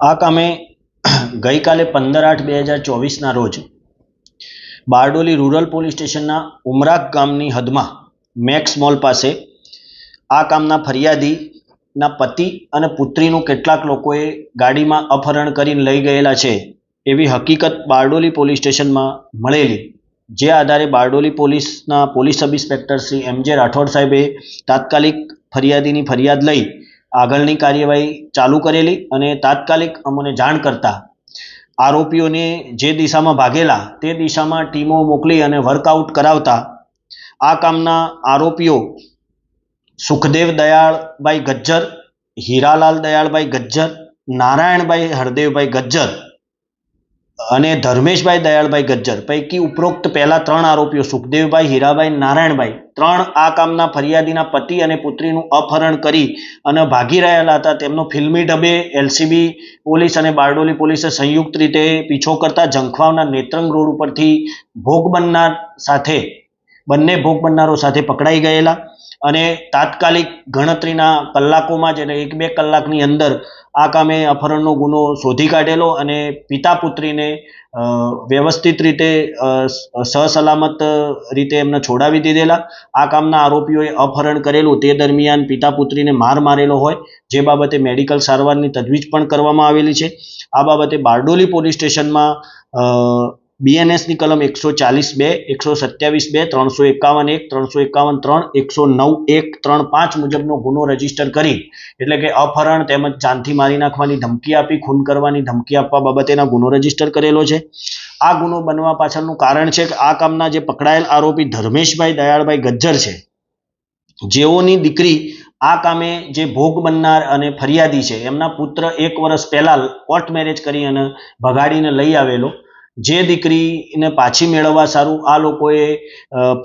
આ કામે ગઈકાલે પંદર આઠ બે હજાર ચોવીસના રોજ બારડોલી રૂરલ પોલીસ સ્ટેશનના ઉમરાગ ગામની હદમાં મેક્સ મોલ પાસે આ કામના ફરિયાદીના પતિ અને પુત્રીનું કેટલાક લોકોએ ગાડીમાં અપહરણ કરીને લઈ ગયેલા છે એવી હકીકત બારડોલી પોલીસ સ્ટેશનમાં મળેલી. જે આધારે બારડોલી પોલીસના police sub inspector Shri M J Rathod સાહેબે તાત્કાલિક ફરિયાદીની ફરિયાદ લઈ આગળની કાર્યવાહી ચાલુ કરેલી અને તાત્કાલિક અમને જાણ કરતા આરોપીઓને જે દિશામાં ભાગેલા તે દિશામાં ટીમો મોકલી અને વર્કઆઉટ કરાવતા આ કામના આરોપીઓ સુખદેવ દયાળભાઈ ગજ્જર, હીરાલાલ દયાળભાઈ ગજ્જર, નારાયણભાઈ હરદેવભાઈ ગજ્જર અને ધર્મેશભાઈ દયાળભાઈ ગજ્જર પૈકી ઉપરોક્ત પહેલા ત્રણ આરોપીઓ સુખદેવભાઈ, હીરાભાઈ, નારાયણભાઈ. ત્રણ આ કામના ફરિયાદીના પતિ અને પુત્રીનું અપહરણ કરી અને ભાગી રહેલા હતા. તેમનો ફિલ્મી ડબે, એલસીબી પોલીસ અને બારડોલી પોલીસે સંયુક્ત રીતે પીછો કરતા જંખવાવના નેત્રંગ રોડ ઉપરથી ભોગ બનનાર સાથે બંને ભોગ બનનારો સાથે પકડાઈ ગયેલા અને તાત્કાલિક ગણતરીના કલાકોમાં જ એટલે એક બે કલાકની અંદર આ કામે અપહરણનો ગુનો શોધી કાઢેલો અને પિતા પુત્રીને વ્યવસ્થિત રીતે સહસલામત રીતે એમને છોડાવી દીધેલા. આ કામના આરોપીઓએ અપહરણ કરેલું તે દરમિયાન પિતા પુત્રીને માર મારેલો હોય, જે બાબતે મેડિકલ સારવારની તજવીજ પણ કરવામાં આવેલી છે. આ બાબતે બારડોલી પોલીસ સ્ટેશનમાં બીએનએસની કલમ એકસો ચાલીસ બે, એકસો સત્યાવીસ બે, ત્રણસો એકાવન એક, ત્રણસો એકાવન ત્રણ, એકસો નવ એક, ત્રણ પાંચ મુજબનો ગુનો રજિસ્ટર કરી, એટલે કે અપહરણ તેમજ જાનથી મારી નાખવાની ધમકી આપી, ખૂન કરવાની ધમકી આપવા બાબતેના ગુનો રજિસ્ટર કરેલો છે. આ ગુનો બનવા પાછળનું કારણ છે કે આ કામના જે પકડાયેલ આરોપી ધર્મેશભાઈ દયાળભાઈ ગજ્જર છે. જેઓની દીકરી આ કામે જે ભોગ બનનાર અને ફરિયાદી છે, એમના પુત્ર એક વર્ષ પહેલા કોર્ટ મેરેજ કરી અને ભગાડીને લઈ આવેલો. જે દીકરીને પાછી મેળવવા સારું, આ લોકોએ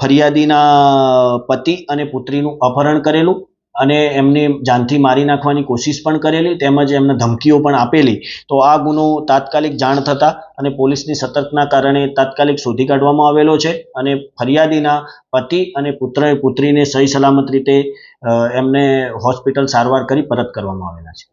ફરિયાદીના પતિ અને પુત્રીનું અપહરણ કરેલું અને એમને જાનથી મારી નાખવાની કોશિશ પણ કરેલી તેમજ એમને ધમકીઓ પણ આપેલી. તો આ ગુનો તાત્કાલિક જાણ થતાં અને પોલીસની સતર્કના કારણે તાત્કાલિક શોધી કાઢવામાં આવેલો છે અને ફરિયાદીના પતિ અને પુત્ર પુત્રીને સહી સલામત રીતે એમને હોસ્પિટલ સારવાર કરી પરત કરવામાં આવેલા છે.